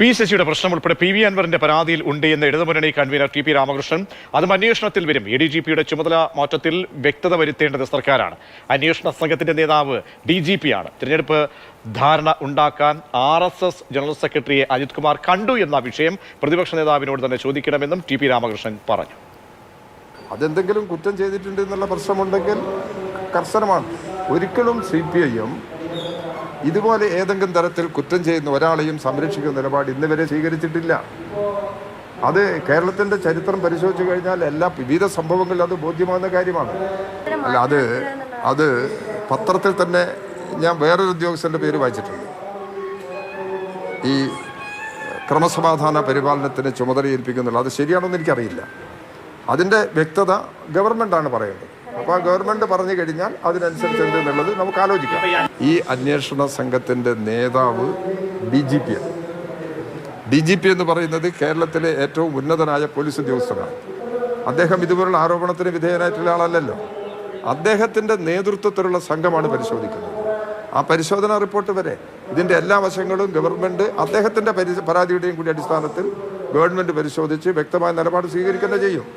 P ശശിയുടെ പ്രശ്നം ഉൾപ്പെടെ പി വി അൻവറിന്റെ പരാതിയിൽ ഉണ്ട് എന്ന് ഇടതുമുന്നണി കൺവീനർ ടി പി രാമകൃഷ്ണൻ അതും അന്വേഷണത്തിൽ വരും. എ ഡി ജി പിയുടെ ചുമതല മാറ്റത്തിൽ വ്യക്തത വരുത്തേണ്ടത് സർക്കാരാണ്. അന്വേഷണ സംഘത്തിന്റെ നേതാവ് ഡി ജി പി ആണ്. തിരഞ്ഞെടുപ്പ് ധാരണ ഉണ്ടാക്കാൻ ആർ എസ് എസ് ജനറൽ സെക്രട്ടറിയെ അജിത് കുമാർ കണ്ടു എന്ന വിഷയം പ്രതിപക്ഷ നേതാവിനോട് തന്നെ ചോദിക്കണമെന്നും ടി പി രാമകൃഷ്ണൻ പറഞ്ഞു. അതെന്തെങ്കിലും കുറ്റം ചെയ്തിട്ടുണ്ട് എന്നുള്ള പ്രശ്നമുണ്ടെങ്കിൽ കർശനമാണ്. ഒരിക്കലും സി പി ഐ എം ഇതുപോലെ ഏതെങ്കിലും തരത്തിൽ കുറ്റം ചെയ്യുന്ന ഒരാളെയും സംരക്ഷിക്കുന്ന നിലപാട് ഇന്ന് വരെ സ്വീകരിച്ചിട്ടില്ല. അത് കേരളത്തിന്റെ ചരിത്രം പരിശോധിച്ചു കഴിഞ്ഞാൽ എല്ലാ വിവിധ സംഭവങ്ങളിൽ അത് ബോധ്യമാകുന്ന കാര്യമാണ്. അല്ല അത് അത് പത്രത്തിൽ തന്നെ ഞാൻ വേറൊരു ഉദ്യോഗസ്ഥന്റെ പേര് വായിച്ചിട്ടുണ്ട്. ഈ ക്രമസമാധാന പരിപാലനത്തിന് ചുമതല ചുമതലയേൽപ്പിക്കുന്നുള്ള അത് ശരിയാണോന്ന് എനിക്കറിയില്ല. അതിന്റെ വ്യക്തത ഗവൺമെന്റാണ് പറയേണ്ടത് അപ്പോൾ ആ ഗവൺമെന്റ് പറഞ്ഞു കഴിഞ്ഞാൽ അതിനനുസരിച്ച് എന്ത് എന്നുള്ളത് നമുക്ക് ആലോചിക്കാം. ഈ അന്വേഷണ സംഘത്തിന്റെ നേതാവ് D G P D G P എന്ന് പറയുന്നത് കേരളത്തിലെ ഏറ്റവും ഉന്നതനായ പോലീസ് ഉദ്യോഗസ്ഥനാണ്. അദ്ദേഹം ഇതുപോലുള്ള ആരോപണത്തിന് വിധേയനായിട്ടുള്ള ആളല്ലല്ലോ. അദ്ദേഹത്തിന്റെ നേതൃത്വത്തിലുള്ള സംഘമാണ് പരിശോധിക്കുന്നത്. ആ പരിശോധനാ റിപ്പോർട്ട് വരെ ഇതിന്റെ എല്ലാ വശങ്ങളും ഗവൺമെന്റ് അദ്ദേഹത്തിന്റെ പരാതിയുടെയും കൂടി അടിസ്ഥാനത്തിൽ ഗവൺമെന്റ് പരിശോധിച്ച് വ്യക്തമായ നിലപാട് സ്വീകരിക്കുന്ന ചെയ്യും.